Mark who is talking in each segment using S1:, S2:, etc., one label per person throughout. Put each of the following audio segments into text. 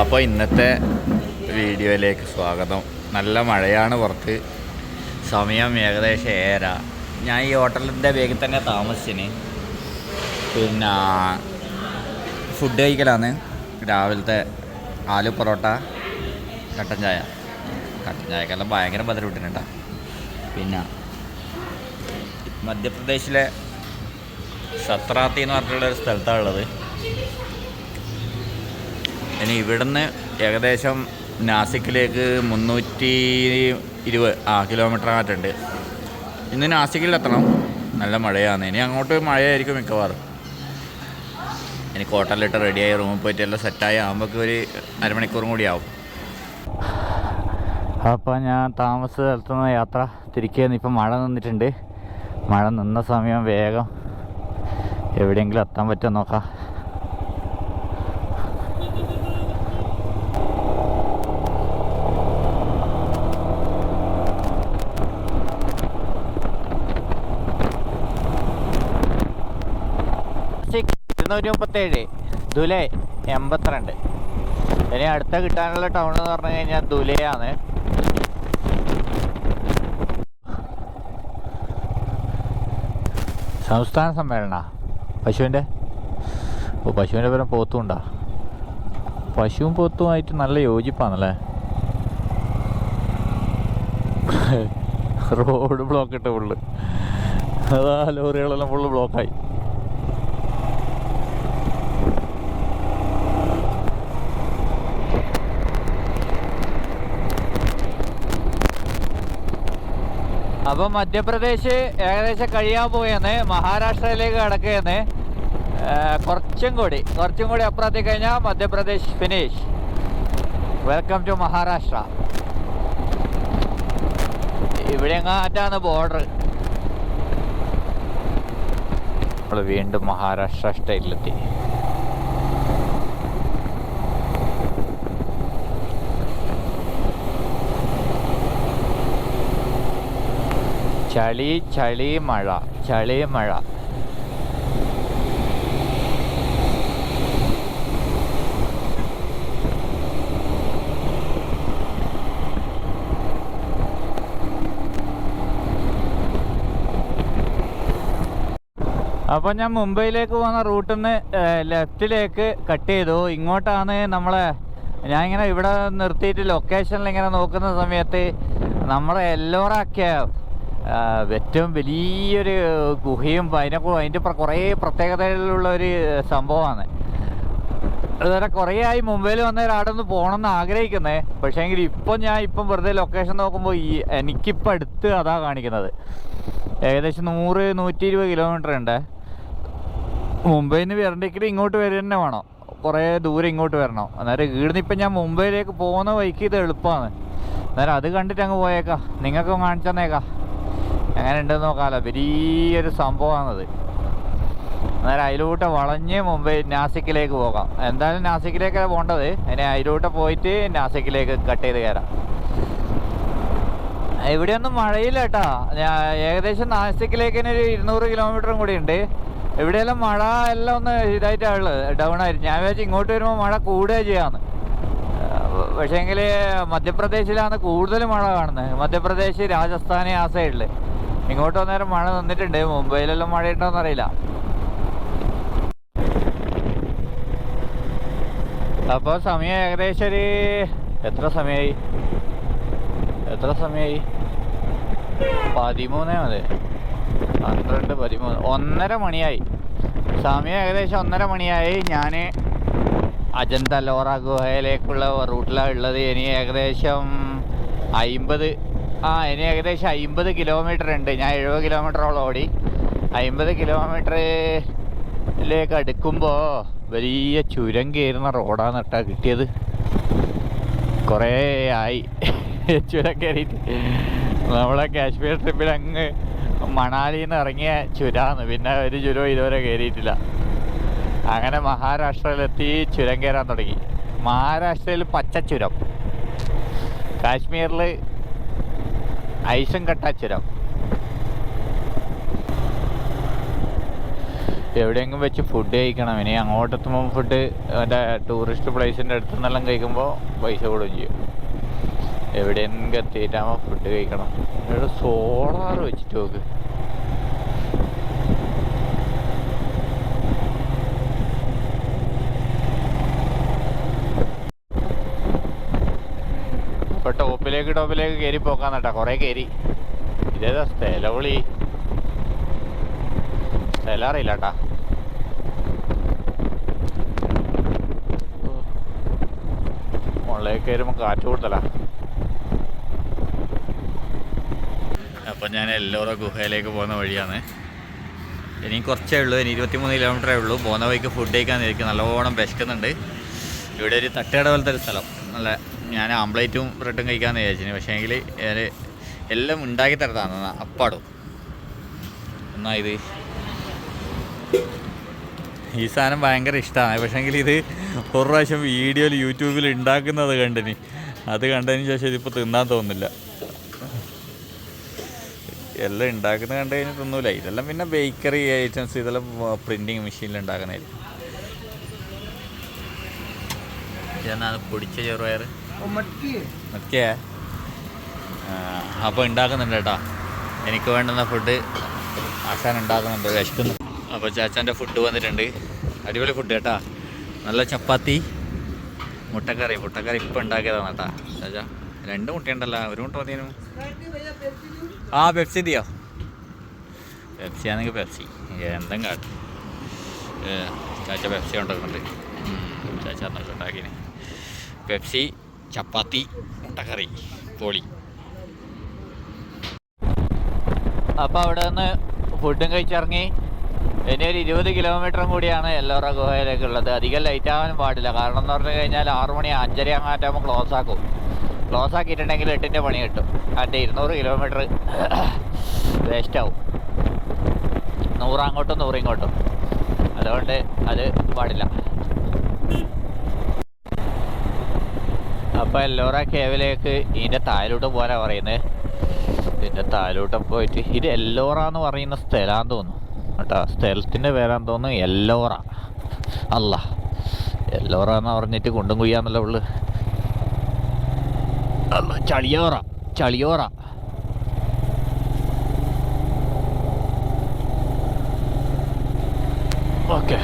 S1: അപ്പോൾ ഇന്നത്തെ വീഡിയോയിലേക്ക് സ്വാഗതം. നല്ല മഴയാണ് പുറത്ത്. സമയം ഏകദേശം ഏര ഞാൻ ഈ ഹോട്ടലിന്റെ വേഗം തന്നെ താമസിച്ചിന്. പിന്നെ ഫുഡ് കഴിക്കലാണ്. രാവിലത്തെ ആലു പൊറോട്ട കട്ടൻ ചായ. കട്ടൻ ചായക്കെല്ലാം ഭയങ്കര ബദലൂട്ടിനുണ്ടാ പിന്നെ മധ്യപ്രദേശിലെ സത്രാത്തി എന്ന് പറഞ്ഞിട്ടുള്ള ഒരു സ്ഥലത്താണ് ഉള്ളത് ഇനി ഇവിടുന്ന് ഏകദേശം നാസിക്കിലേക്ക് മുന്നൂറ്റി ഇരുപത് ആ കിലോമീറ്റർ ആയിട്ടുണ്ട് ഇന്ന് നാസിക്കിൽ എത്തണം നല്ല മഴയാണ്. ഇനി അങ്ങോട്ട് മഴയായിരിക്കും മിക്കവാറും. ഇനി കോട്ടലിട്ട് റെഡിയായി റൂമിൽ പോയിട്ട് എല്ലാം സെറ്റായി ആകുമ്പോൾ ഒരു അരമണിക്കൂറും കൂടി ആവും. അപ്പോൾ ഞാൻ താമസ സ്ഥലത്തുനിന്ന് യാത്ര തിരിക്കുകയെന്ന് ഇപ്പം മഴ നിന്നിട്ടുണ്ട്. മഴ നിന്ന സമയം വേഗം എവിടെയെങ്കിലും എത്താൻ പറ്റുമോ നോക്കാം. ഇരുന്നൂറ്റി മുപ്പത്തേഴ് ദുലൈ എൺപത്തിരണ്ട്. ഇനി അടുത്ത കിട്ടാനുള്ള ടൗൺ എന്ന് പറഞ്ഞു കഴിഞ്ഞാൽ ദുലയാണ്. സംസ്ഥാന സമ്മേളന? പശുവിന്റെ? ഓ പശുവിന്റെ പേരും പോത്തുണ്ടാ പശുവും പോത്തുമായിട്ട് നല്ല യോജിപ്പാണല്ലേ? റോഡ് ബ്ലോക്ക് ഇട്ട് ഫുള്ള് അതാ ലോറികളെല്ലാം ഫുള്ള് ബ്ലോക്കായി അപ്പോൾ മധ്യപ്രദേശ് ഏകദേശം കഴിയാൻ പോയെന്ന് മഹാരാഷ്ട്രയിലേക്ക് കിടക്കുകയെന്ന് കുറച്ചും കൂടി കുറച്ചും കൂടി അപ്പുറത്തി കഴിഞ്ഞാൽ Madhya Pradesh finish welcome to Maharashtra. ഇവിടെ എങ്ങാറ്റാണ് ബോർഡർ നമ്മൾ വീണ്ടും മഹാരാഷ്ട്ര സ്റ്റേറ്റിലെത്തി ചളി ചളി മഴ ചളി മഴ. അപ്പോൾ ഞാൻ മുംബൈയിലേക്ക് പോകുന്ന റൂട്ടിൽ നിന്ന് ലെഫ്റ്റിലേക്ക് കട്ട് ചെയ്തു. ഇങ്ങോട്ടാണ് നമ്മളെ ഞാൻ ഇങ്ങനെ ഇവിടെ നിർത്തിയിട്ട് ലൊക്കേഷനിൽ ഇങ്ങനെ നോക്കുന്ന സമയത്ത് നമ്മളെ എല്ലോറാക്കിയ ഏറ്റവും വലിയൊരു ഗുഹയും അതിനെ അതിന്റെ കുറേ പ്രത്യേകതകളിലുള്ള ഒരു സംഭവമാണ്. അതുപോലെ കുറേ ആയി മുംബൈയിൽ വന്ന ഒരാടൊന്ന് പോകണം എന്ന് ആഗ്രഹിക്കുന്നേ. പക്ഷേ എങ്കിൽ ഇപ്പം ഞാൻ ഇപ്പം വെറുതെ ലൊക്കേഷൻ നോക്കുമ്പോൾ ഈ എനിക്കിപ്പോൾ അടുത്ത് അതാ കാണിക്കുന്നത്. ഏകദേശം നൂറ് നൂറ്റി ഇരുപത് കിലോമീറ്റർ ഉണ്ട്. മുംബൈയിൽ നിന്ന് വരണ്ടെങ്കിൽ ഇങ്ങോട്ട് വരിക തന്നെ വേണം. കുറേ ദൂരം ഇങ്ങോട്ട് വരണം. അന്നേരം ഇവിടുന്ന് ഇപ്പം ഞാൻ മുംബൈയിലേക്ക് പോകുന്ന വഴിക്ക് ഇത് എളുപ്പമാണ്. അന്നേരം അത് കണ്ടിട്ട് അങ്ങ് പോയേക്കാം. നിങ്ങൾക്ക് കാണിച്ചു തന്നേക്കാം എങ്ങനെ ഉണ്ടെന്ന് നോക്കാമല്ലോ വലിയൊരു സംഭവമാണത്. അന്നേരം അതിലൂട്ട് വളഞ്ഞ് മുംബൈ നാസിക്കിലേക്ക് പോകാം. എന്തായാലും നാസിക്കിലേക്കാണ് പോകേണ്ടത് അതിനെ അതിലൂട്ട് പോയിട്ട് നാസിക്കിലേക്ക് കട്ട് ചെയ്ത് കയറാം. ഇവിടെയൊന്നും മഴയില്ല കേട്ടാ. ഏകദേശം നാസിക്കിലേക്ക് തന്നെ ഒരു ഇരുന്നൂറ് കിലോമീറ്ററും കൂടി ഉണ്ട്. ഇവിടെയെല്ലാം മഴ എല്ലാം ഒന്ന് ഇതായിട്ടാണുള്ളത് ഡൗൺ ആയിട്ട് ഞാൻ വിചാരിച്ചു ഇങ്ങോട്ട് വരുമ്പോൾ മഴ കൂടുക ചെയ്യാന്ന്. പക്ഷേങ്കിൽ മധ്യപ്രദേശിലാണ് കൂടുതൽ മഴ കാണുന്നത്. മധ്യപ്രദേശ് രാജസ്ഥാനെ ആ സൈഡിൽ ഇങ്ങോട്ട് വന്നേരം മഴ നിന്നിട്ടുണ്ട്. മുംബൈയിലെല്ലാം മഴ ഉണ്ടോന്ന് അറിയില്ല. അപ്പോൾ സമയം ഏകദേശം ഒരു എത്ര സമയായി? എത്ര സമയായി? പതിമൂന്നേ മതി. പന്ത്രണ്ട് പതിമൂന്ന്. ഒന്നര മണിയായി. സമയം ഏകദേശം ഒന്നര മണിയായി. ഞാൻ അജന്ത ലോറ ഗുഹയിലേക്കുള്ള റൂട്ടിലാണ് ഉള്ളത്. ഇനി ഏകദേശം അയിമ്പത് ആ ഇനി ഏകദേശം അയിമ്പത് കിലോമീറ്റർ ഉണ്ട്. ഞാൻ എഴുപത് കിലോമീറ്ററോളം ഓടി. അയിമ്പത് കിലോമീറ്ററിലേക്ക് അടുക്കുമ്പോൾ വലിയ ചുരം കയറുന്ന റോഡാണ് കേട്ടോ കിട്ടിയത്. കുറേ ആയി. ചുരം കയറിയിട്ട് നമ്മളെ കാശ്മീർ ട്രിപ്പിൽ അങ്ങ് മണാലിയിൽ നിന്ന് ഇറങ്ങിയ ചുരാന്ന്. പിന്നെ ഒരു ചുരം ഇതുവരെ കയറിയിട്ടില്ല. അങ്ങനെ മഹാരാഷ്ട്രയിലെത്തി ചുരം കയറാൻ തുടങ്ങി. മഹാരാഷ്ട്രയിൽ പച്ച ചുരം കാശ്മീരിൽ ഐസും കട്ട ചുരം. എവിടെയെങ്കിലും വെച്ച് ഫുഡ് കഴിക്കണം. ഇനി അങ്ങോട്ടെത്തുമ്പോൾ ഫുഡ് മറ്റേ ടൂറിസ്റ്റ് പ്ലേസിന്റെ അടുത്ത് നിന്നെല്ലാം കഴിക്കുമ്പോൾ പൈസ കൂടുകയും ചെയ്യും. എവിടെയെങ്കിലും എത്തിയിട്ടാകുമ്പോൾ ഫുഡ് കഴിക്കണം. ഇവിടെ സോളാർ വെച്ചിട്ട് നോക്ക് ഇപ്പൊ ടോപ്പിലേക്ക് കയറി പോക്കാൻ കേട്ടാ കൊറേ. കയറി ഇതേതാ സ്ഥലവിളി? സ്ഥലം അറിയില്ല കേട്ടാ മുകളിലേക്ക് കയറുമ്പോ കാറ്റ് കൂടുതലാ. അപ്പം ഞാൻ എല്ലോറ ഗുഹയിലേക്ക് പോകുന്ന വഴിയാണ്. ഇനി കുറച്ചേ ഉള്ളൂ ഇനി ഇരുപത്തിമൂന്ന് കിലോമീറ്ററേ ഉള്ളൂ. പോകുന്ന വഴിക്ക് ഫുഡ് കഴിക്കാൻ നിൽക്കും നല്ലോണം വിശക്കുന്നുണ്ട്. ഇവിടെ ഒരു തട്ടുകട പോലത്തെ ഒരു സ്ഥലം. നല്ല ഞാൻ ആംപ്ലേറ്റും ബ്രെഡും കഴിക്കാമെന്ന് വിചാരിച്ചിന്. പക്ഷേ എങ്കിൽ എല്ലാം ഉണ്ടാക്കി തരതാണ്. അപ്പാടും. എന്നാ ഇത്? ഈ സാധനം ഭയങ്കര ഇഷ്ടമാണ് പക്ഷേങ്കിൽ ഇത് ഒരു പ്രാവശ്യം വീഡിയോയിൽ യൂട്യൂബിൽ ഉണ്ടാക്കുന്നത് കണ്ടിന്. അത് കണ്ടതിന് ശേഷം ഇതിപ്പോൾ തിന്നാൻ തോന്നുന്നില്ല. എല്ലാം ഉണ്ടാക്കുന്നത് കണ്ടു കഴിഞ്ഞാൽ തിന്നൂല. ഇതെല്ലാം പിന്നെ ബേക്കറി ഐറ്റംസ്. ഇതെല്ലാം പ്രിന്റിങ് മെഷീനിൽ ഉണ്ടാക്കുന്നതായിരിക്കും. ഇതെന്നാണ് പൊടിച്ച ചെറുപയർ മത്തിയേ അപ്പോൾ ഉണ്ടാക്കുന്നുണ്ട് കേട്ടോ. എനിക്ക് വേണ്ടുന്ന ഫുഡ് ആശാൻ ഉണ്ടാക്കുന്നുണ്ട് വിശക്കുന്നു. അപ്പോൾ ചാച്ചാന്റെ ഫുഡ് വന്നിട്ടുണ്ട്. അടിപൊളി ഫുഡ് കേട്ടാ. നല്ല ചപ്പാത്തി മുട്ടക്കറി. മുട്ടക്കറി ഇപ്പം ഉണ്ടാക്കിയതാണ് കേട്ടാ. ചാച്ചാ രണ്ട് മുട്ടയുണ്ടല്ലോ. ഒരു മുട്ട വന്നു ആ പെപ്സി തിയോ പെപ്സി ആണെങ്കിൽ പെപ്സി എന്തും കാട്ടും ചാച്ച പെപ്സി ഉണ്ടാക്കുന്നുണ്ട് ചാച്ച നല്ലുണ്ടാക്കിന് പെപ്സി ചപ്പാത്തി മുട്ടക്കറി പൊളി അപ്പോൾ അവിടെ നിന്ന് ഫുഡും കഴിച്ചിറങ്ങി. ഇനി ഒരു ഇരുപത് കിലോമീറ്ററും കൂടിയാണ് എല്ലോറ ഗുഹയിലേക്കുള്ളത് അധികം ലൈറ്റ് ആവാനും പാടില്ല. കാരണം എന്ന് പറഞ്ഞു കഴിഞ്ഞാൽ ആറു മണി അഞ്ചര അങ്ങാറ്റാകുമ്പോൾ ക്ലോസ് ആക്കും. ക്ലോസ് ആക്കിയിട്ടുണ്ടെങ്കിൽ എട്ടിന്റെ പണി കിട്ടും. അതിന്റെ ഇരുന്നൂറ് കിലോമീറ്റർ വേസ്റ്റ് ആവും. നൂറ് അങ്ങോട്ടും ഇങ്ങോട്ടും. അതുകൊണ്ട് അത് പാടില്ല. അപ്പോൾ എല്ലോറ കേവിലേക്ക് ഇതിന്റെ താഴോട്ട് പോരാ പറയുന്നത് ഇതിന്റെ താഴോട്ട് പോയിട്ട് ഇത് എല്ലോറ എന്ന് പറയുന്ന സ്ഥലമാണെന്ന് തോന്നുന്നു. കേട്ടോ സ്ഥലത്തിന്റെ പേരാന്ന് തോന്നുന്നു എല്ലോറ. അല്ല എല്ലോറ എന്ന് പറഞ്ഞിട്ട് കുണ്ടും കുയ്യാന്നല്ല ഉള്ളു. അല്ല ചളിയോറ ചളിയോറ ഓക്കെ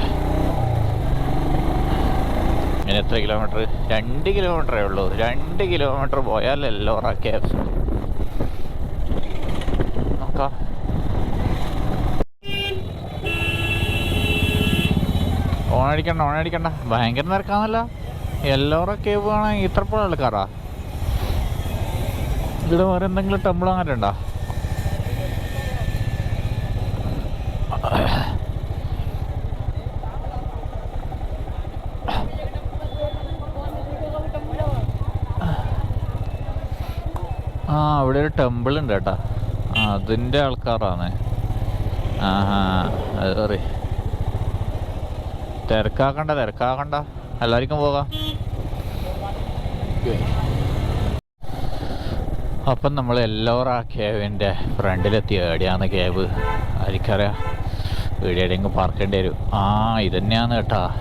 S1: ഇനി എത്ര കിലോമീറ്റർ രണ്ട് കിലോമീറ്ററേ ഉള്ളൂ. രണ്ട് കിലോമീറ്റർ പോയാൽ എല്ലോറ ക്യാബ്സ് നോക്കാം. ഓണടിക്കണ്ട ഓണടിക്കണ്ട. ഭയങ്കര നിരക്കാന്നല്ല എല്ലോറ കേബ് കാണാൻ ഇത്രപ്പോഴും ആൾക്കാരാ ഇവിടെ വേറെ എന്തെങ്കിലും ടെമ്പിൾ അങ്ങനെ ആ അവിടെ ഒരു ടെമ്പിൾ ഉണ്ട് കേട്ടാ. അതിന്റെ ആൾക്കാരാണ്. ആഹാ അത് സോറി തിരക്കാക്കണ്ട തിരക്കാക്കണ്ട. എല്ലാവർക്കും പോകാം. അപ്പം നമ്മൾ എല്ലോറ കേവിന്റെ ഫ്രണ്ടിലെത്തി എവിടെയാണ് കേവ് ഇവിടെ എവിടെയെങ്കിലും പാർക്ക് ചെയ്യേണ്ടി വരും. ആ ഇതന്നെയാണ് കേട്ടാ.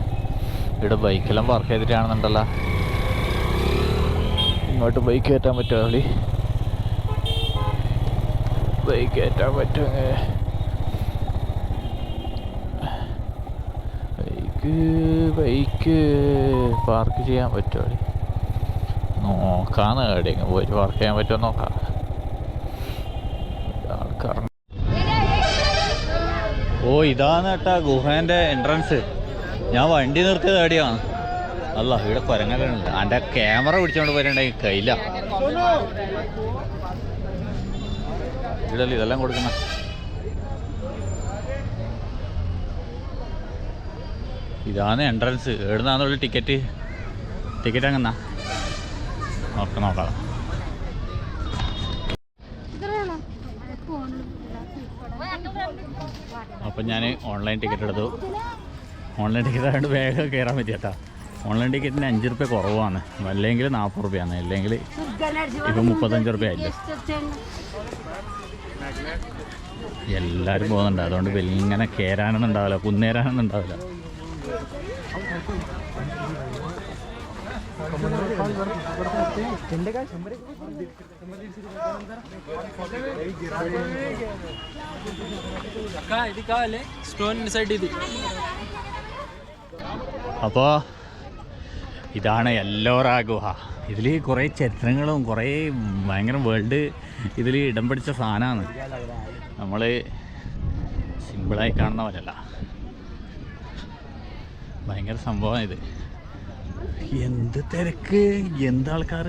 S1: ഇവിടെ ബൈക്കെല്ലാം പാർക്ക് ചെയ്തിട്ടാണെന്നുണ്ടല്ലോ. ഇങ്ങോട്ട് ബൈക്ക് കയറ്റാൻ പറ്റുമോ ബൈക്ക് കയറ്റാൻ പറ്റുമോ ബൈക്ക് ബൈക്ക് പാർക്ക് ചെയ്യാൻ പറ്റുമോ നോക്കാന്ന് എവിടെയെങ്കിലും പോയിട്ട് പാർക്ക് ചെയ്യാൻ പറ്റുമോ നോക്കാം. ഓ ഇതാണ് കേട്ടാ ഗുഹേന്റെ എൻട്രൻസ് ഞാൻ വണ്ടി നിർത്തിയത് എവിടെയാണ്? അല്ല ഇവിടെ കുരങ്ങലുണ്ട് എന്റെ ക്യാമറ പിടിച്ചോണ്ട് പോയിട്ടുണ്ടെങ്കിൽ കയ്യില്ല ഇവിടെ ഇതെല്ലാം കൊടുക്കുന്ന ഇതാണ് എൻട്രൻസ് എവിടുന്നാന്നുള്ള ടിക്കറ്റ് ടിക്കറ്റ് എങ്ങന്നാ നോക്ക നോക്കാം. അപ്പം ഞാൻ ഓൺലൈൻ ടിക്കറ്റ് എടുത്തു. ഓൺലൈൻ ടിക്കറ്റ് ആയതുകൊണ്ട് വേഗം കയറാൻ പറ്റിയട്ടാ ഓൺലൈൻ ടിക്കറ്റിന് അഞ്ച് റുപ്യ കുറവാണ്. അല്ലെങ്കിൽ നാൽപ്പത് റുപ്യാണ് അല്ലെങ്കിൽ ഇപ്പം മുപ്പത്തഞ്ച് റുപ്യ ആയില്ലേ? എല്ലാവരും പോകുന്നുണ്ട്. അതുകൊണ്ട് വലിയ ഇങ്ങനെ കയറാനൊന്നും ഉണ്ടാവില്ല. കുന്നേരാനൊന്നും ഉണ്ടാവില്ല. അപ്പോൾ ഇതാണ് എല്ലോറ ഗുഹ ഇതിൽ കുറേ ചരിത്രങ്ങളും കുറേ ഭയങ്കര വേൾഡ് ഇതിൽ ഇടം പിടിച്ച സാധനമാണ്. നമ്മൾ സിമ്പിളായി കാണുന്ന പോലെയല്ല. ഭയങ്കര സംഭവമാണ് ഇത്. എന്ത് തിരക്ക്? എന്ത് ആൾക്കാർ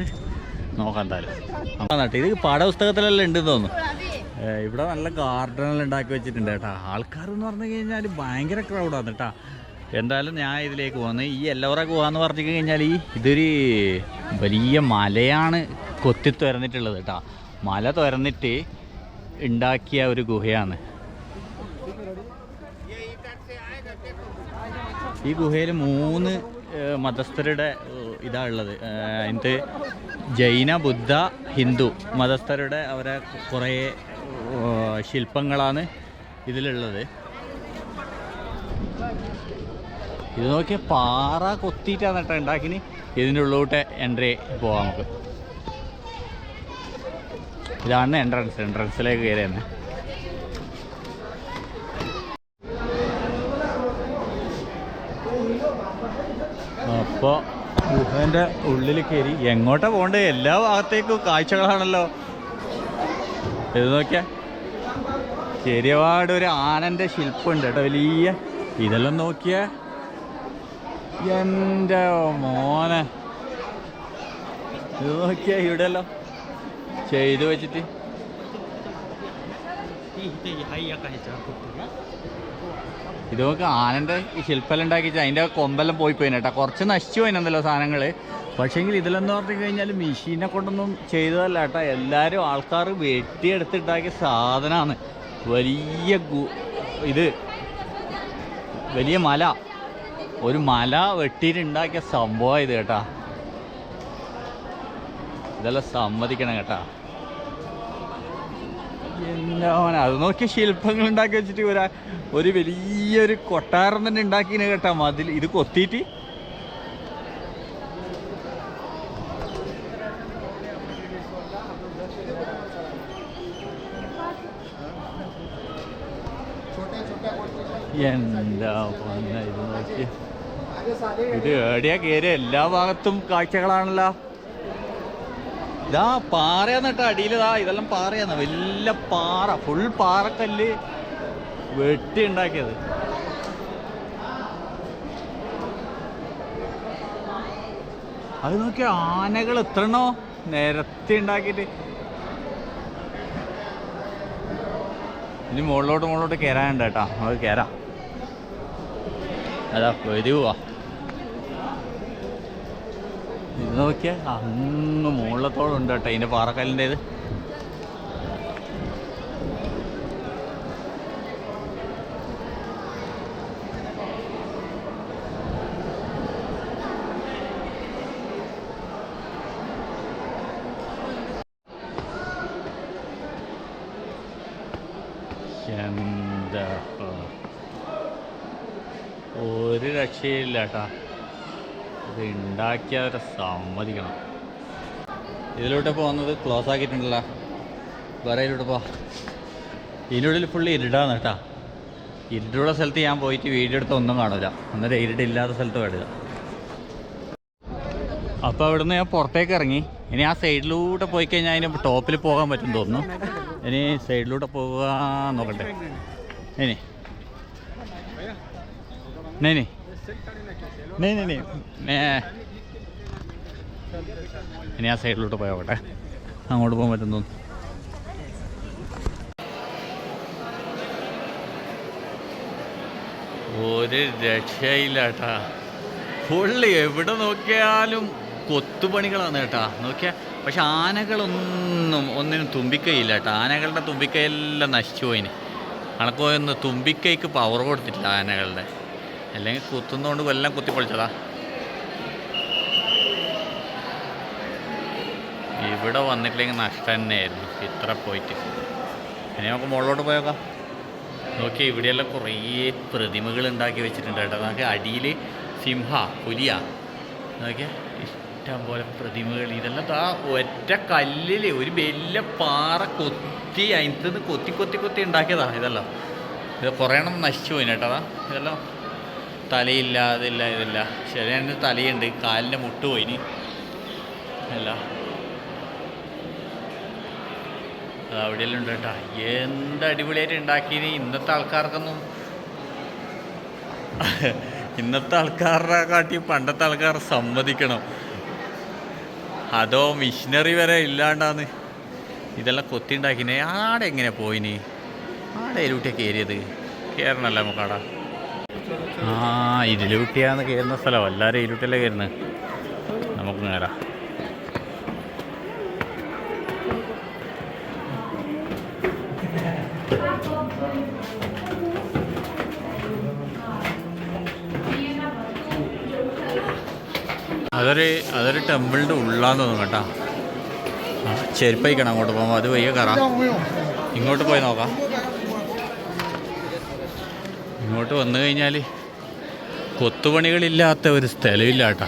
S1: നോക്കാം എന്തായാലും. നട്ടെ. ഇത് പാഠപുസ്തകത്തിലെല്ലാം ഉണ്ട് തോന്നുന്നു. ഇവിടെ നല്ല ഗാർഡനെല്ലാം ഉണ്ടാക്കി വെച്ചിട്ടുണ്ട് കേട്ടോ. ആൾക്കാർ എന്ന് പറഞ്ഞു കഴിഞ്ഞാൽ ഭയങ്കര ക്രൗഡാണ് കേട്ടാ. എന്തായാലും ഞാൻ ഇതിലേക്ക് പോകുന്നത് ഈ എല്ലോറ ഗുഹാന്ന് പറഞ്ഞു കഴിഞ്ഞാൽ ഈ ഇതൊരു വലിയ മലയാണ് കൊത്തി തുരന്നിട്ടുള്ളത് കേട്ടോ മല തുരന്നിട്ട് ഉണ്ടാക്കിയ ഒരു ഗുഹയാണ്. ഈ ഗുഹയിൽ മൂന്ന് മതസ്ഥരുടെ ഇതാ ഉള്ളത് അതിന്റെ ജൈന ബുദ്ധ ഹിന്ദു മതസ്ഥരുടെ അവരെ കുറേ ശില്പങ്ങളാണ് ഇതിലുള്ളത്. ഇത് നോക്കിയ പാറ കൊത്തിയിട്ടാണ് കേട്ടോ ഉണ്ടാക്കിന്. ഇതിന്റെ ഉള്ളിലോട്ട് എൻട്രി പോവാം നമുക്ക്. ഇതാണ് എൻട്രൻസ് എൻട്രൻസിലേക്ക് കയറി തന്നെ. അപ്പോൾ ഗുഹേന്റെ ഉള്ളിൽ കയറി എങ്ങോട്ടാ പോകേണ്ടത് എല്ലാ ഭാഗത്തേക്കും കാഴ്ചകളാണല്ലോ. ഇത് നോക്കിയാ ചെറിയപാട് ഒരു ആനന്റെ ശില്പമുണ്ട് കേട്ടോ വലിയ. ഇതെല്ലാം നോക്കിയ എന്റെ മോനെ. ഇത് നോക്കിയാ ഇവിടെയല്ലോ. ചെയ്തു വെച്ചിട്ട്. ഇത് നോക്ക് ആനന്റെ ശില്പമെല്ലാം ഉണ്ടാക്കിച്ച് അതിന്റെ കൊമ്പെല്ലാം പോയി പോയിന് കേട്ടോ. കുറച്ച് നശിച്ചു പോയിനല്ലോ സാധനങ്ങൾ പക്ഷേങ്കിൽ ഇതിലെന്ന് പറഞ്ഞു കഴിഞ്ഞാൽ മെഷീനെ കൊണ്ടൊന്നും ചെയ്തതല്ല കേട്ടോ. എല്ലാവരും ആൾക്കാർ വെട്ടിയെടുത്തുണ്ടാക്കിയ സാധനമാണ് വലിയ ഇത്. വലിയ മല. ഒരു മല വെട്ടിയിട്ടുണ്ടാക്കിയ സംഭവം ഇത് കേട്ടാ. ഇതെല്ലാം സമ്മതിക്കണം കേട്ടാ. മോനെ, അത് നോക്കിയ ശില്പങ്ങൾ ഉണ്ടാക്കി വെച്ചിട്ട് ഒരു ഒരു വലിയൊരു കൊട്ടാരം തന്നെ ഉണ്ടാക്കിന് കേട്ടാ മതിൽ. ഇത് കൊത്തിയിട്ട്. എന്താ ഇത് എവിടെയാ കയറി എല്ലാ ഭാഗത്തും കാഴ്ചകളാണല്ലോ. ഇതാ പാറയാന്ന് കേട്ടോ അടിയിലതാ ഇതെല്ലാം പാറയാന്ന്. വല്ല പാറ. ഫുൾ പാറക്കല്ല് വെട്ടി ഉണ്ടാക്കിയത് അത് നോക്കിയ ആനകൾ എത്രണ്ണോ നിരത്തി ഉണ്ടാക്കിയിട്ട്. ഇനി മുകളിലോട്ട് മുകളിലോട്ട് കയറാനുണ്ട് കേട്ടോ. നമുക്ക് കയറാം അതാ വരുവാ ഇത് നോക്കിയാൽ അങ്ങ് മുകളിലത്തോളം ഉണ്ട് കേട്ടോ ഇതിന്റെ പാറക്കല്ലിന്റേത്? ഒരു രക്ഷയില്ല കേട്ടാ. ഇത് ഉണ്ടാക്കിയവരെ സമ്മതിക്കണം. ഇതിലോട്ട് പോകുന്നത് ക്ലോസ് ആക്കിയിട്ടുണ്ടല്ലോ. വേറെ ഇതിലോട്ട് പോ. ഇതിനുള്ളിൽ ഫുള്ള് ഇരുടാന്ന് കേട്ടാ. ഇരുട്ടുള്ള സ്ഥലത്ത് ഞാൻ പോയിട്ട് വീഡിയോ എടുത്ത ഒന്നും കാണില്ല അന്നേരം ഇരുടില്ലാത്ത സ്ഥലത്ത് വേണ്ട അപ്പോൾ അവിടുന്ന് ഞാൻ പുറത്തേക്ക് ഇറങ്ങി. ഇനി ആ സൈഡിലൂടെ പോയി കഴിഞ്ഞാൽ അതിന് ടോപ്പിൽ പോകാൻ പറ്റും തോന്നുന്നു. ഇനി സൈഡിലൂടെ പോകാൻ നോക്കട്ടെ. ഇനി. नहीं नहीं नहीं नहीं नहीं मैं ഇനി ആ സൈഡിലോട്ട് പോയോട്ടെ അങ്ങോട്ട് പോകാൻ പറ്റും തോന്നുന്നു ഒരു രക്ഷയില്ല കേട്ടാ ഫുള്ള് എവിടെ നോക്കിയാലും കൊത്തുപണികളാണ് കേട്ടാ നോക്കിയാ പക്ഷെ ആനകളൊന്നും ഒന്നിനും തുമ്പിക്കൈയില്ല കേട്ടോ ആനകളുടെ തുമ്പിക്കൈയെല്ലാം നശിച്ചു പോയിന് കണക്കോയൊന്ന് തുമ്പിക്കൈക്ക് പവർ കൊടുത്തിട്ടില്ല ആനകളുടെ അല്ലെങ്കിൽ കുത്തുന്നതുകൊണ്ട് എല്ലാം കുത്തിപ്പൊളിച്ചതാ ഇവിടെ വന്നിട്ടില്ലെങ്കിൽ നഷ്ടം തന്നെയായിരുന്നു. ഇത്ര പോയിട്ട്. ഇനി നമുക്ക് മുകളിലോട്ട് പോയോക്കാം. നോക്കി ഇവിടെയെല്ലാം കുറേ പ്രതിമകൾ ഉണ്ടാക്കി വെച്ചിട്ടുണ്ട് കേട്ടോ. നമുക്ക് അടിയിൽ സിംഹ പുലിയ. നോക്കിയ ഇഷ്ടം പോലെ പ്രതിമകൾ. ഇതെല്ലാം താ ഒറ്റ കല്ലിൽ ഒരു വലിയ പാറ കൊത്തി അതിനകത്ത് നിന്ന് കൊത്തി കൊത്തി കൊത്തി ഉണ്ടാക്കിയതാണ് ഇതെല്ലാം. ഇത് കുറേ എണ്ണം നശിച്ചു പോയിന് കേട്ടോ ഇതെല്ലാം തലയില്ല അതില്ല ഇതില്ല ശരീരത്തിന് തലയുണ്ട്. കാലിന്റെ മുട്ട് പോയിന് അല്ല. അത് അവിടെയെല്ലാം ഉണ്ട് കേട്ടോ. എന്ത് അടിപൊളിയായിട്ട് ഉണ്ടാക്കിയത്. ഇന്നത്തെ ആൾക്കാർക്കൊന്നും ഇന്നത്തെ ആൾക്കാരുടെ കാട്ടി പണ്ടത്തെ ആൾക്കാർ സമ്മതിക്കണം. അതോ മിഷനറി വരെ ഇല്ലാണ്ടാന്ന്. ഇതെല്ലാം കൊത്തി ഉണ്ടാക്കിനെ ആടെ എങ്ങനെ പോയിന് ആടെ ഇരുട്ടിയാണ് കയറിയത്? കയറണല്ലേ നമുക്കാടാ ആ. ഇരുലൂട്ടിയാന്ന് കയറുന്ന സ്ഥലമാണ് എല്ലാവരും ഇരുട്ടിയല്ലേ കയറുന്നത് നമുക്ക് കയറാം അതൊരു അതൊരു ടെമ്പിളിന്റെ ഉള്ളാന്ന് തോന്നുന്നു കേട്ടോ. ചെരുപ്പയിക്കണം അങ്ങോട്ട് പോകുമ്പോൾ അത് വയ്യ കറാം. ഇങ്ങോട്ട് പോയി നോക്കാം. ഇങ്ങോട്ട് വന്നു കഴിഞ്ഞാൽ കൊത്തുപണികളില്ലാത്ത ഒരു സ്ഥലമില്ല കേട്ടോ.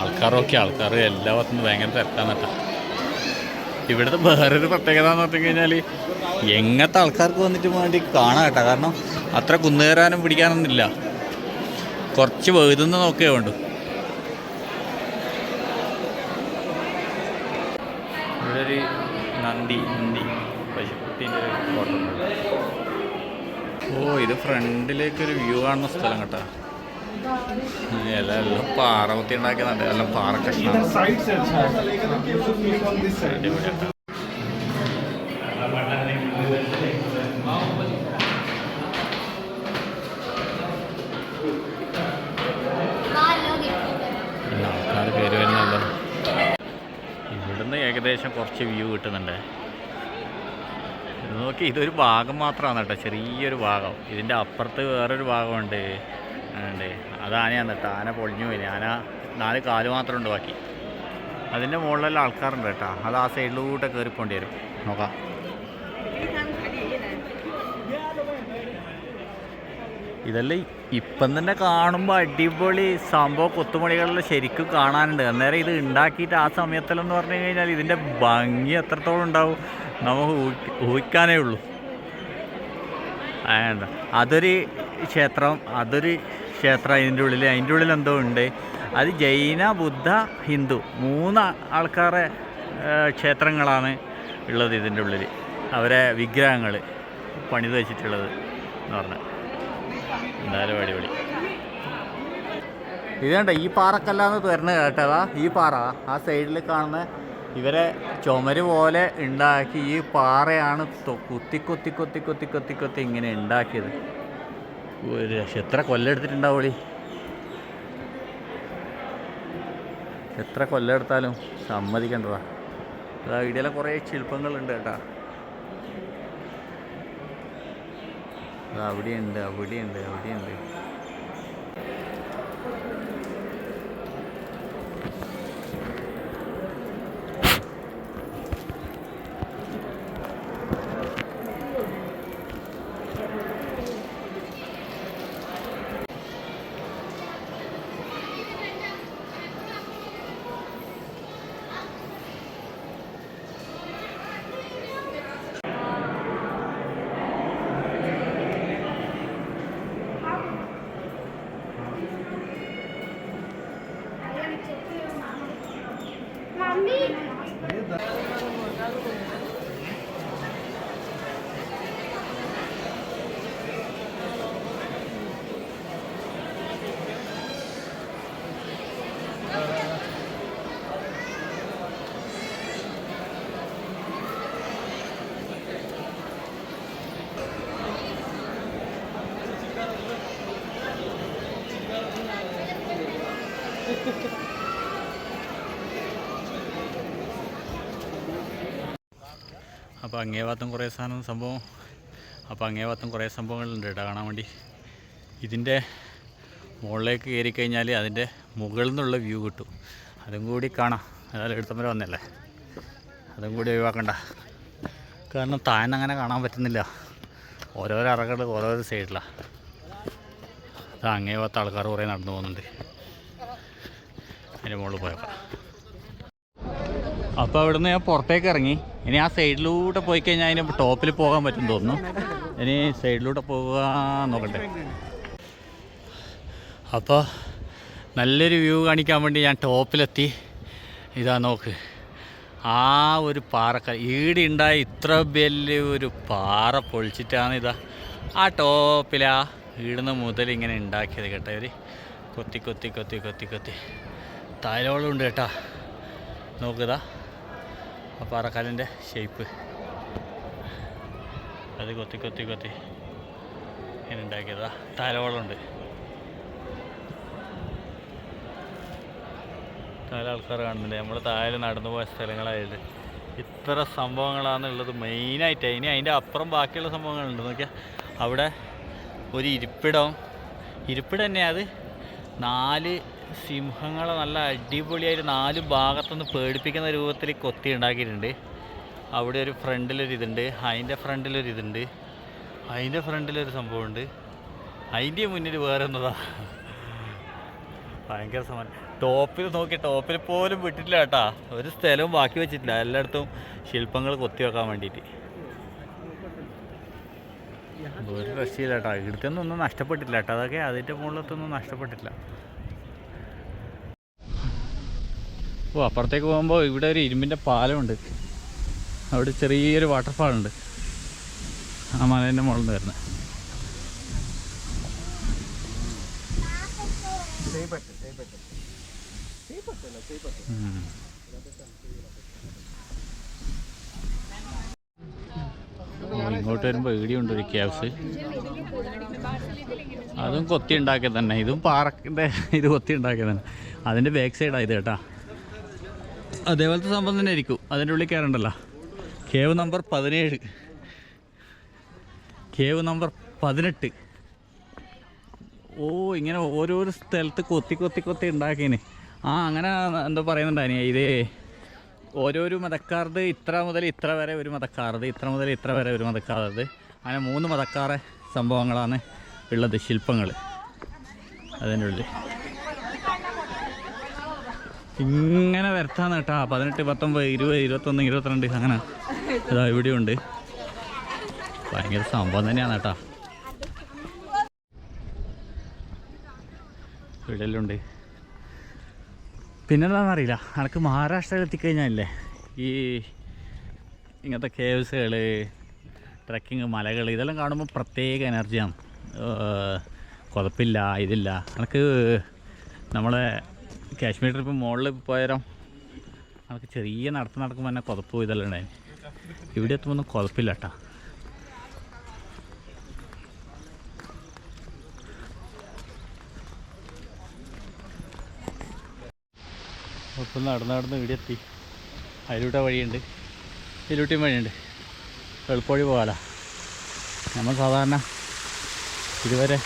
S1: ആൾക്കാരൊക്കെ ആൾക്കാർ എല്ലാ ഭാഗത്തുനിന്ന് ഭയങ്കര തിരക്കാന്ന് കേട്ടോ. ഇവിടുത്തെ വേറൊരു പ്രത്യേകത എന്ന് പറഞ്ഞു കഴിഞ്ഞാൽ എങ്ങനത്തെ ആൾക്കാർക്ക് വന്നിട്ട് വേണ്ടി കാണാം കേട്ടോ. കാരണം അത്ര കുന്നുകയറാനും പിടിക്കാനൊന്നുമില്ല. കുറച്ച് വഴുതുന്ന നോക്കേ വേണ്ടു. ഇവിടെ ഒരു നന്ദി നന്ദി. പശുക്കുട്ടീന്റെ ഒരു ഫോട്ടോ. ഓ ഇത് ഫ്രണ്ടിലേക്ക് ഒരു വ്യൂ കാണുന്ന സ്ഥലം കേട്ടാ. എല്ലാം പാറ കുത്തി ഉണ്ടാക്കുന്നുണ്ട് എല്ലാം പാറ കഷ്ണം. ആൾക്കാർ പേര് വരുന്നല്ലോ ഇവിടുന്ന് ഏകദേശം കുറച്ച് വ്യൂ കിട്ടുന്നുണ്ട്. നോക്കി ഇതൊരു ഭാഗം മാത്രമാണ് കേട്ടോ. ചെറിയൊരു ഭാഗം. ഇതിന്റെ അപ്പുറത്ത് വേറൊരു ഭാഗമുണ്ട്. ഉണ്ട് അത് ആനയാണ് കേട്ടോ. ആന പൊളിഞ്ഞു പോയി ആന നാല് കാൽ മാത്രം ഉണ്ട് ബാക്കി. അതിന്റെ മുകളിലെല്ലാം ആൾക്കാരുണ്ട് കേട്ടോ. അത് ആ സൈഡിലൂടെ കയറിപ്പോണ്ടി വരും. നോക്കാം. ഇതെല്ലാം ഇപ്പം തന്നെ കാണുമ്പോൾ അടിപൊളി സംഭവം കൊത്തുമണികളിൽ ശരിക്കും കാണാനുണ്ട്. അന്നേരം ഇത് ഉണ്ടാക്കിയിട്ട് ആ സമയത്തിലെന്ന് പറഞ്ഞു കഴിഞ്ഞാൽ ഇതിന്റെ ഭംഗി എത്രത്തോളം ഉണ്ടാവും. നമുക്ക് ഊഹി- ഊഹിക്കാനേ ഉള്ളൂ. അതൊരു ക്ഷേത്രം അതൊരു ക്ഷേത്രം അതിന്റെ ഉള്ളിൽ അതിന്റെ ഉള്ളിൽ എന്തോ ഉണ്ട്. അത് ജൈന ബുദ്ധ ഹിന്ദു മൂന്ന് ആൾക്കാരെ ക്ഷേത്രങ്ങളാണ് ഉള്ളത് ഇതിന്റെ ഉള്ളിൽ അവരെ വിഗ്രഹങ്ങൾ പണിത് വെച്ചിട്ടുള്ളത് എന്ന് പറഞ്ഞാൽ എന്തായാലും അടിപൊളി. ഇതേണ്ട ഈ പാറക്കല്ലാന്ന് തരണ കേട്ടതാ ഈ പാറ. ആ സൈഡിൽ കാണുന്ന ഇവരെ ചുമര് പോലെ ഉണ്ടാക്കി ഈ പാറയാണ് കുത്തി കൊത്തി കൊത്തി കൊത്തി കൊത്തി കൊത്തി ഇങ്ങനെ ഉണ്ടാക്കിയത്. ഒരു എത്ര കൊല്ലെടുത്തിട്ടുണ്ടാവളി എത്ര കൊല്ലെടുത്താലും സമ്മതിക്കേണ്ടതാ. അതാ ഇടയിലെ കുറേ ശില്പങ്ങളുണ്ട് കേട്ടാ. അവിടെയുണ്ട് അവിടെയുണ്ട് അവിടെയുണ്ട്. അപ്പോൾ അങ്ങേ ഭാഗത്തും കുറേ സാധനം സംഭവം. അപ്പോൾ അങ്ങേ ഭാഗത്തും കുറേ സംഭവങ്ങളുണ്ട് കേട്ടോ കാണാൻ വേണ്ടി. ഇതിന്റെ മുകളിലേക്ക് കയറി കഴിഞ്ഞാൽ അതിന്റെ മുകളിൽ നിന്നുള്ള വ്യൂ കിട്ടും. അതും കൂടി കാണാം. അതായത് എടുത്തമ്പരം വന്നല്ലേ? അതും കൂടി ഒഴിവാക്കണ്ട. കാരണം താൻ അങ്ങനെ കാണാൻ പറ്റുന്നില്ല. ഓരോരോ അറകൾ ഓരോരോ സൈഡിലാണ് അത് അങ്ങേ ഭാഗത്ത് ആൾക്കാർ കുറേ നടന്നു പോകുന്നുണ്ട്. അതിന്റെ മുകളിൽ പോയപ്പോൾ അപ്പോൾ അവിടുന്ന് ഞാൻ പുറത്തേക്ക് ഇറങ്ങി. ഇനി ആ സൈഡിലൂടെ പോയി കഴിഞ്ഞാൽ അതിന് ടോപ്പിൽ പോകാൻ പറ്റും തോന്നുന്നു. ഇനി സൈഡിലൂടെ പോകാൻ നോക്കട്ടെ. അപ്പോൾ നല്ലൊരു വ്യൂ കാണിക്കാൻ വേണ്ടി ഞാൻ ടോപ്പിലെത്തി. ഇതാ നോക്ക്. ആ ഒരു പാറക്ക ഈടെ ഉണ്ടായ ഇത്ര വലിയ ഒരു പാറ പൊളിച്ചിട്ടാണ് ഇതാ ആ ടോപ്പിലാ ഈടുന്ന മുതൽ ഇങ്ങനെ ഉണ്ടാക്കിയത് കേട്ടോ ഇവർ കൊത്തി കൊത്തി കൊത്തി കൊത്തി കൊത്തി. താരോളം ഉണ്ട് കേട്ടാ. നോക്കുതാ. ആ പാറക്കാലിന്റെ ഷേപ്പ് അത് കൊത്തി കൊത്തി കൊത്തി. ഇങ്ങനെ ഉണ്ടാക്കിയതാ. താരോളമുണ്ട് നാല് ആൾക്കാർ കാണുന്നുണ്ട്. നമ്മൾ താഴെ നടന്നു പോയ സ്ഥലങ്ങളായിട്ട് ഇത്ര സംഭവങ്ങളാണെന്നുള്ളത് മെയിനായിട്ട്. ഇനി അതിന്റെ അപ്പുറം ബാക്കിയുള്ള സംഭവങ്ങളുണ്ട്. നോക്കിയാൽ അവിടെ ഒരു ഇരിപ്പിടം ഇരിപ്പിടം തന്നെ അത് നാല് സിംഹങ്ങളെ നല്ല അടിപൊളിയായിട്ട് നാല് ഭാഗത്തുനിന്ന് പേടിപ്പിക്കുന്ന രൂപത്തിൽ കൊത്തി ഉണ്ടാക്കിയിട്ടുണ്ട്. അവിടെ ഒരു ഫ്രണ്ടിലൊരു ഇതുണ്ട് അതിന്റെ ഫ്രണ്ടിലൊരു ഇതുണ്ട് അതിന്റെ ഫ്രണ്ടിലൊരു സംഭവമുണ്ട്. അതിന്റെ മുന്നിൽ വേറെ എന്നതാ ഭയങ്കര സമാനം ടോപ്പിൽ നോക്കി ടോപ്പിൽ പോലും വിട്ടിട്ടില്ല കേട്ടാ. ഒരു സ്ഥലവും ബാക്കി വെച്ചിട്ടില്ല. എല്ലായിടത്തും ശില്പങ്ങൾ കൊത്തി വെക്കാൻ വേണ്ടിയിട്ട്. ഒരു രക്ഷയില്ല കേട്ടോ. ഇവിടുത്തെ ഒന്നും നഷ്ടപ്പെട്ടില്ല കേട്ടോ. അതൊക്കെ അതിന്റെ മുകളിലത്തൊന്നും നഷ്ടപ്പെട്ടില്ല ഓ അപ്പുറത്തേക്ക് പോകുമ്പോൾ ഇവിടെ ഒരു ഇരുമ്പിന്റെ പാലമുണ്ട്. അവിടെ ചെറിയൊരു വാട്ടർഫാൾ ഉണ്ട്. ആ മലേന്റെ മുകളിൽ നിന്ന് വരുന്നത് ഇങ്ങോട്ട് വരുമ്പോൾ ഇടിയുണ്ട് ഒരു ക്യാബ്സ് അതും കൊത്തി ഉണ്ടാക്കിയത് തന്നെ. ഇതും പാറക്കിന്റെ ഇത് കൊത്തി ഉണ്ടാക്കിയത് തന്നെ. അതിന്റെ ബാക്ക് സൈഡാണ് ഇത് കേട്ടാ. അതേപോലത്തെ സംഭവം തന്നെ ആയിരിക്കും. അതിന്റെ ഉള്ളിൽ കയറണ്ടല്ലോ. കേവ് നമ്പർ പതിനേഴ്. കേവ് നമ്പർ പതിനെട്ട്. ഓ ഇങ്ങനെ ഓരോരോ സ്ഥലത്ത് കൊത്തി കൊത്തി കൊത്തി ഉണ്ടാക്കിയന് ആ അങ്ങനെ എന്താ പറയുന്നുണ്ടായി ഇത് ഓരോരോ മതക്കാരത് ഇത്ര മുതൽ ഇത്ര വരെ ഒരു മതക്കാരത് ഇത്ര മുതൽ ഇത്ര വരെ ഒരു മതക്കാരത്. അങ്ങനെ മൂന്ന് മതക്കാരെ സംഭവങ്ങളാണ് ഉള്ളത് ശില്പങ്ങൾ അതിന്റെ ഉള്ളിൽ. ഇങ്ങനെ വരത്താന്ന് കേട്ടാ. പതിനെട്ട് പത്തൊമ്പത് ഇരുപത് ഇരുപത്തൊന്ന് ഇരുപത്തിരണ്ട് അങ്ങനെ. ഇതാ ഇവിടെയുണ്ട്. ഭയങ്കര സംഭവം തന്നെയാണ് കേട്ടാ. ഇവിടെയെല്ലാം പിന്നെന്താണെന്നറിയില്ല അനക്ക് മഹാരാഷ്ട്രയിൽ എത്തിക്കഴിഞ്ഞാലേ ഈ ഇങ്ങനത്തെ കേവ്സുകൾ ട്രക്കിങ് മലകൾ ഇതെല്ലാം കാണുമ്പോൾ പ്രത്യേക എനർജിയാണ്. കുഴപ്പമില്ല ഇതില്ല. എനിക്ക് നമ്മളെ കാശ്മീർ ട്രിപ്പ് മുകളിൽ പോയാലോ നമുക്ക് ചെറിയ നടത്തം നടക്കുമ്പോൾ തന്നെ കുഴപ്പം ഇതെല്ലാം ഉണ്ടായി ഇവിടെ എത്തുമ്പോൾ ഒന്നും കുഴപ്പമില്ല കേട്ടോ ഇപ്പം നടന്ന് നടന്ന് ഇവിടെ എത്തി. അതിലൂട്ട വഴിയുണ്ട്. ഇതിലൂട്ടിയും വഴിയുണ്ട്. എളുപ്പവഴി പോകാല. നമ്മൾ സാധാരണ ഇതുവരെ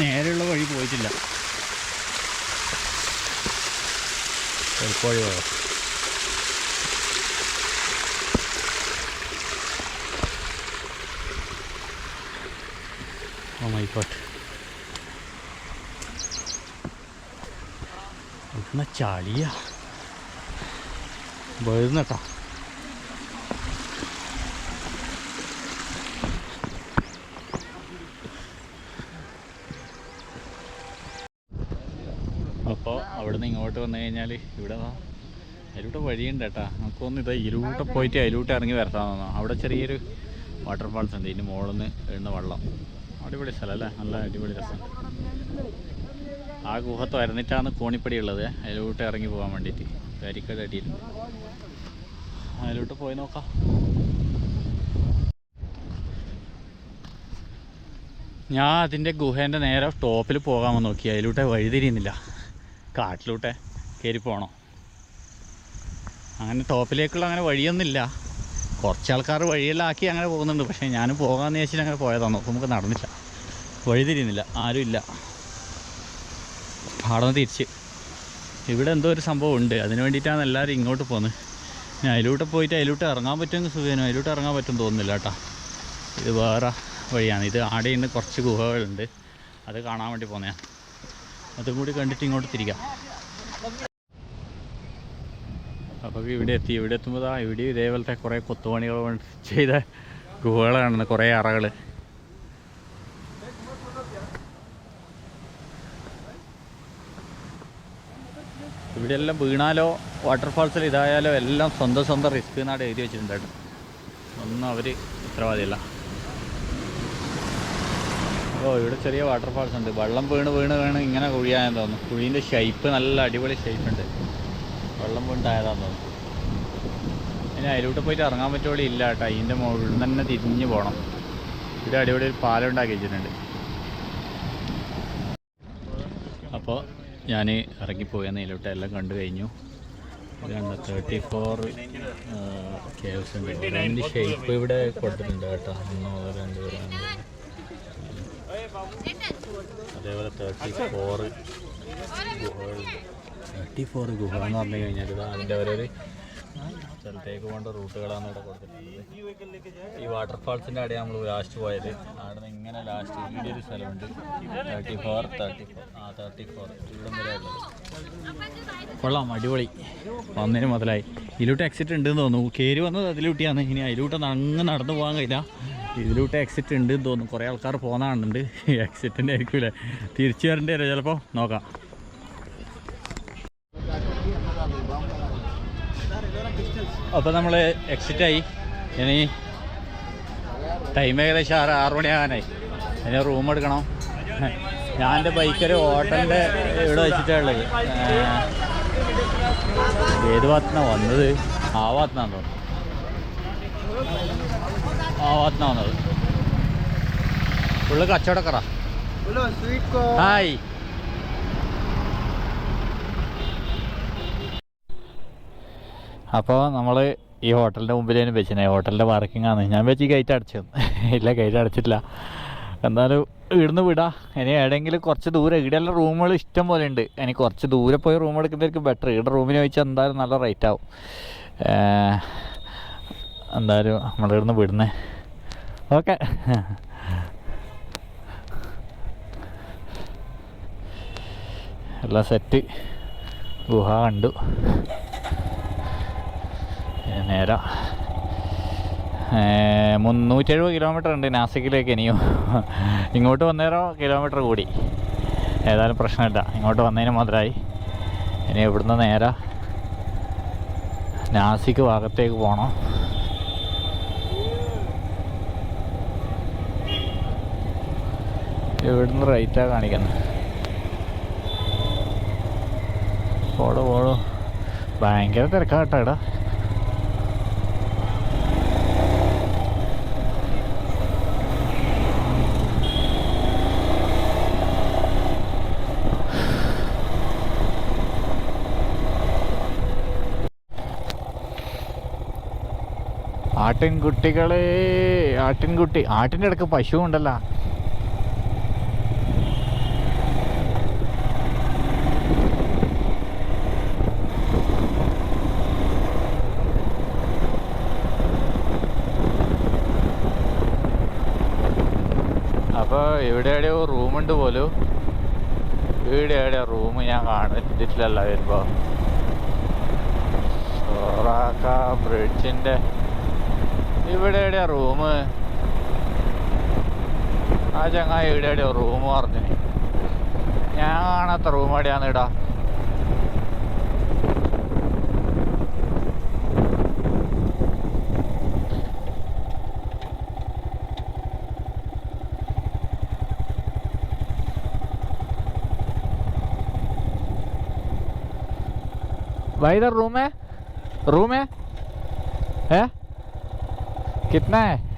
S1: നേരെയുള്ള വഴി പോയിട്ടില്ല. പോകാം ഓ മൈ ഗോഡ് എന്നാ ചളിയാ വരുന്നട്ടാ അപ്പോൾ അവിടെ നിന്ന് ഇങ്ങോട്ട് വന്നു കഴിഞ്ഞാൽ ഇവിടെ ദാ അതിലൂടെ വഴിയുണ്ട് കേട്ടാ. നമുക്കൊന്ന് ഇത് ഇതിലൂടെ പോയിട്ട് അതിലൂട്ട് ഇറങ്ങി തോന്നുന്നു അവിടെ ചെറിയൊരു വാട്ടർഫാൾസ് ഉണ്ട്. ഇതിന് മുകളിൽ നിന്ന് എഴുന്ന വെള്ളം. അടിപൊളി സ്ഥലം അല്ലേ? നല്ല അടിപൊളി രസം. ആ ഗുഹ തുരന്നിട്ടാണ് കോണിപ്പടി ഉള്ളത്. അതിലോട്ട് ഇറങ്ങി പോകാൻ വേണ്ടിയിട്ട്. ബാരിക്കേഡ് അടിയിലുണ്ട് അതിലോട്ട് പോയി നോക്കാം. ഞാൻ അതിന്റെ ഗുഹേന്റെ നേരെ ടോപ്പിൽ പോകാമെന്ന് നോക്കി. അതിലൂടെ വഴിതിരിയുന്നില്ല. കാട്ടിലൂടെ കയറി പോകണം അങ്ങനെ ടോപ്പിലേക്കുള്ള അങ്ങനെ വഴിയൊന്നുമില്ല. കുറച്ച് ആൾക്കാർ വഴിയെല്ലാം ആക്കി അങ്ങനെ പോകുന്നുണ്ട്. പക്ഷേ ഞാനും പോകാമെന്ന് ചോദിച്ചാൽ അങ്ങനെ പോയതാണ്. നമുക്ക് നടന്നില്ല. വഴി തിരിയുന്നില്ല. ആരും ഇല്ല. അവിടെ നിന്ന് തിരിച്ച്. ഇവിടെ എന്തോ ഒരു സംഭവം ഉണ്ട്. അതിന് വേണ്ടിയിട്ടാണ് എല്ലാവരും ഇങ്ങോട്ട് പോകുന്നത് ഞാൻ അതിലൂട്ട് പോയിട്ട് അതിലൂട്ട് ഇറങ്ങാൻ പറ്റുമെങ്കിൽ സുഖേനോ. അതിലൂട്ട് ഇറങ്ങാൻ പറ്റും തോന്നുന്നില്ല കേട്ടോ. ഇത് വേറെ വഴിയാണ്. ഇത് ആടെ നിന്ന് കുറച്ച് ഗുഹകളുണ്ട്. അത് കാണാൻ വേണ്ടി പോന്നെയാണ് അതും കൂടി കണ്ടിട്ട് ഇങ്ങോട്ട് തിരിക്കാം അപ്പോൾ ഇവിടെ എത്തി. ഇവിടെ എത്തുമ്പോൾ ആ ഇവിടെ ഇതേപോലത്തെ കുറേ കൊത്തുപണികൾ ചെയ്ത ഗുഹകളാണ് കുറെ അറകൾ ഇവിടെ എല്ലാം വീണാലോ വാട്ടർഫാൾസിൽ ഇതായാലോ എല്ലാം സ്വന്തം സ്വന്തം റിസ്ക് എന്നാണ് എഴുതി വെച്ചിട്ടുണ്ട് ഒന്നും അവർ ഉത്തരവാദിയല്ല. ഓ ഇവിടെ ചെറിയ വാട്ടർഫാൾസ് ഉണ്ട്. വെള്ളം വീണ് വീണ് വീണ് ഇങ്ങനെ കുഴിയായെന്ന് തോന്നുന്നു. കുഴീന്റെ ഷേപ്പ് നല്ല അടിപൊളി ഷേപ്പ് ഉണ്ട്. വെള്ളം വീണ്ടായതാന്ന് തോന്നുന്നു. ഇനി അതിലോട്ട് പോയിട്ട് ഇറങ്ങാൻ പറ്റുള്ളി ഇല്ല കേട്ടോ. അതിന്റെ മുകളിൽ തന്നെ തിരിഞ്ഞ് പോകണം ഇവിടെ അടിപൊളി ഒരു പാലം ഉണ്ടാക്കി വെച്ചിട്ടുണ്ട്. അപ്പോൾ ഞാൻ ഇറങ്ങിപ്പോയി അതിലോട്ട് എല്ലാം കണ്ടു കഴിഞ്ഞു. ഇതാണ് തേർട്ടി ഫോർ കേവ്സ് ഉണ്ട്. അതിന്റെ ഷേപ്പ് ഇവിടെ കൊടുത്തിട്ടുണ്ട് കേട്ടോ. ഒന്ന് രണ്ടോ. അതേപോലെ തേർട്ടി ഫോറ് തേർട്ടി ഫോർ ഗുഹ എന്ന് പറഞ്ഞു കഴിഞ്ഞാൽ അതിന്റെ ഓരോരു സ്ഥലത്തേക്ക് പോകേണ്ട റൂട്ടുകളാണ് ഇവിടെ കൊടുത്തിട്ടുള്ളത്. ഈ വാട്ടർഫാൾസിന്റെ അവിടെയാണ് നമ്മൾ ലാസ്റ്റ് പോയത്. അവിടെ നിന്ന് ഇങ്ങനെ ലാസ്റ്റ് ഇവിടെ ഒരു സ്ഥലമുണ്ട്. തേർട്ടി ഫോർ തേർട്ടി ഫോർ ആ തേർട്ടി ഫോർ ഇവിടെ വരെ കൊള്ളാം അടിപൊളി. വന്നതിന് മുതലായി. ഇതിലൂട്ട് എക്സിറ്റ് ഉണ്ടെന്ന് തോന്നുന്നു. കയറി വന്നത് അതിലൂട്ടിയാണ്. ഇനി അതിലൂട്ടൊന്നും അങ്ങ് നടന്നു പോകാൻ കഴിയില്ല. ഇതിലൂട്ട് എക്സിറ്റ് ഉണ്ട് എന്ന് തോന്നുന്നു. കുറേ ആൾക്കാർ പോകുന്ന കാണുന്നുണ്ട്. എക്സിറ്റിന്റെ ആയിരിക്കില്ല? തിരിച്ചു വരേണ്ടി വരും. ചിലപ്പോൾ നോക്കാം. അപ്പോൾ നമ്മൾ എക്സിറ്റ് ആയി. ഇനി ടൈം ഏകദേശം ആറ് ആറ് മണിയാകാനായി. ഇനി റൂം എടുക്കണം. ഞാൻ എന്റെ ബൈക്കൊരു ഹോട്ടലിന്റെ ഇവിടെ വെച്ചിട്ടുള്ളത് ഏത് ഭാഗത്തുനിന്നാണ് വന്നത്? ആ ഭാഗത്തുനിന്നാണ് തോന്നുന്നു. ആ ഭാഗത്തുനിന്ന് വന്നത് ഫുള്ള് കച്ചവടക്കറ. ഹായ്. അപ്പോൾ നമ്മൾ ഈ ഹോട്ടലിന്റെ മുമ്പിലേനും വെച്ചിനെ. ഹോട്ടലിന്റെ പാർക്കിംഗ് ആണ്. ഞാൻ വെച്ച് ഗേറ്റ് അടച്ചു. ഇല്ല ഗേറ്റ് അടച്ചിട്ടില്ല. എന്നാലും ഇവിടുന്ന് വിടാ. ഇനി എവിടെയെങ്കിലും കുറച്ച് ദൂരം. ഇവിടെയുള്ള റൂമുകൾ ഇഷ്ടം പോലെ ഉണ്ട്. ഇനി കുറച്ച് ദൂരെ പോയി റൂം എടുക്കുന്നതായിരിക്കും ബെറ്റർ ഇവിടെ റൂമിന് ചോദിച്ചാൽ എന്തായാലും നല്ല റേറ്റ് ആവും. എന്തായാലും നമ്മളിവിടുന്ന് വിടുന്നേ. ഓക്കെ. എല്ലാം സെറ്റ് ഗുഹ കണ്ടു. നേരെ. മുന്നൂറ്റി എഴുപത് കിലോമീറ്റർ ഉണ്ട് നാസിക്കിലേക്ക് ഇനിയും. ഇങ്ങോട്ട് വന്നേരോ കിലോമീറ്റർ കൂടി. ഏതായാലും പ്രശ്നമില്ല. ഇങ്ങോട്ട് വന്നതിന് മാത്രമായി ഇനി ഇവിടുന്ന് നേരെ നാസിക്ക് ഭാഗത്തേക്ക് പോകണം ഇവിടുന്ന് റൈറ്റാണ് കാണിക്കുന്നത് പോടോ പോടോ. ഭയങ്കര തിരക്കാട്ടോ ഇടാ ആട്ടിൻകുട്ടികളെ ആട്ടിൻകുട്ടി. ആട്ടിന്റെ ഇടയ്ക്ക് പശു ഉണ്ടല്ലോ അപ്പോൾ ഇവിടെ എവിടെയോ റൂമുണ്ട് പോലും. ഇവിടെ എവിടെയോ റൂം ഞാൻ കാണിച്ചിട്ടില്ലല്ലോ വരുമ്പോൾ സോറാക്ക ബ്രിഡ്ജിന്റെ ഇവിടെ എവിടെയാ റൂം. ആ ചങ്ങായി ഇവിടെ എവിടെയോ റൂം പറഞ്ഞു. ഞാൻ കാണാത്ത റൂം എവിടെയാന്ന് ഇടാ. भाई इधर रूम है। रूम है? है? कितना है?